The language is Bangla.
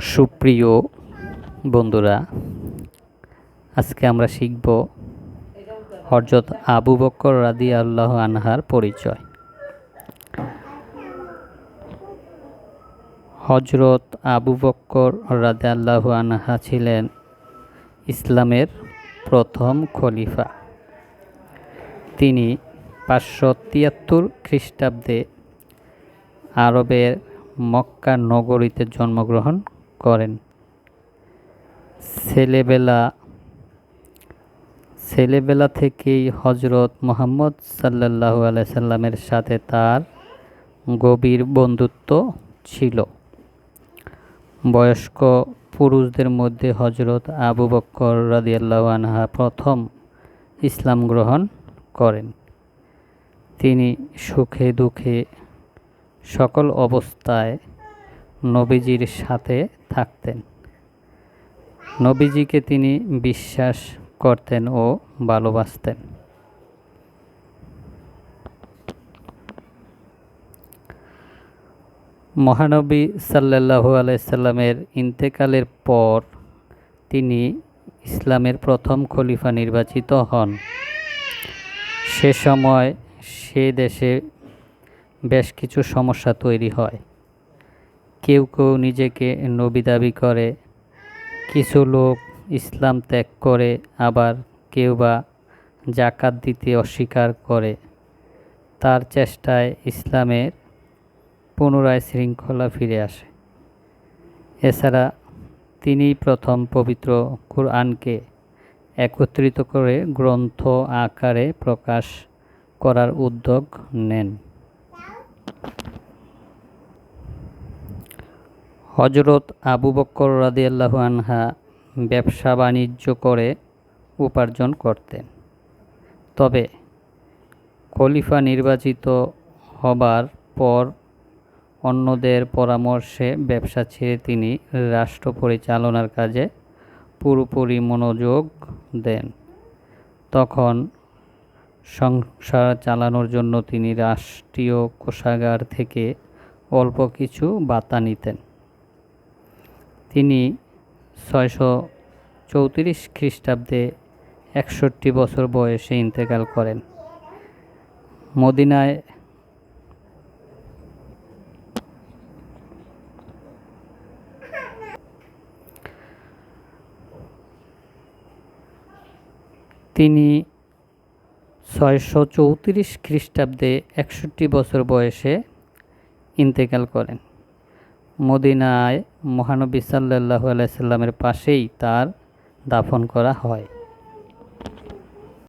সুপ্রিয় বন্ধুরা, আজকে আমরা শিখব হরজত আবু বক্কর রাদি আল্লাহ আনহার পরিচয়। হজরত আবু বক্কর রাদে আল্লাহ আনহা ছিলেন ইসলামের প্রথম খলিফা। তিনি পাঁচশো তিয়াত্তর খ্রিস্টাব্দে আরবের মক্কা নগরীতে জন্মগ্রহণ করেন। ছেলেবেলা ছেলেবেলা থেকেই হজরত মোহাম্মদ সাল্লাহ সাল্লামের সাথে তার গভীর বন্ধুত্ব ছিল। বয়স্ক পুরুষদের মধ্যে হজরত আবু বক্কর রাদিয়াল্লাহু আনহা প্রথম ইসলাম গ্রহণ করেন। তিনি সুখে দুঃখে সকল অবস্থায় নবীজির সাথে থাকতেন। নবীজিকে তিনি বিশ্বাস করতেন ও ভালোবাসতেন। মহানবী সাল্লাল্লাহু আলাইসাল্লামের ইন্তেকালের পর তিনি ইসলামের প্রথম খলিফা নির্বাচিত হন। সে সময় সে দেশে বেশ কিছু সমস্যা তৈরি হয়। কেউ কেউ নিজেকে নবী দাবি করে, কিছু লোক ইসলাম ত্যাগ করে, আবার কেউ বা জাকাত দিতে অস্বীকার করে। তার চেষ্টায় ইসলামের পুনরায় শৃঙ্খলা ফিরে আসে। এছাড়া তিনি প্রথম পবিত্র কুরআনকে একত্রিত করে গ্রন্থ আকারে প্রকাশ করার উদ্যোগ নেন। হজরত আবু বক্কর রাদিয়াল্লাহু আনহা ব্যবসা বাণিজ্য করে উপার্জন করতেন। তবে খলিফা নির্বাচিত হবার পর অন্যদের পরামর্শে ব্যবসা ছেড়ে তিনি রাষ্ট্র পরিচালনার কাজে পুরোপুরি মনোযোগ দেন। তখন সংসার চালানোর জন্য তিনি রাষ্ট্রীয় কোষাগার থেকে অল্প কিছু বাতা নিতেন। তিনি ছয়শো চৌত্রিশ খ্রিস্টাব্দে একষট্টি বছর বয়সে ইন্তেকাল করেন। মদিনায় তিনি ছয়শো চৌত্রিশ খ্রিস্টাব্দে একষট্টি বছর বয়সে ইন্তেকাল করেন। মদিনায় মহানবী সাল্লাহ আলাইসাল্লামের পাশেই তার দাফন করা হয়।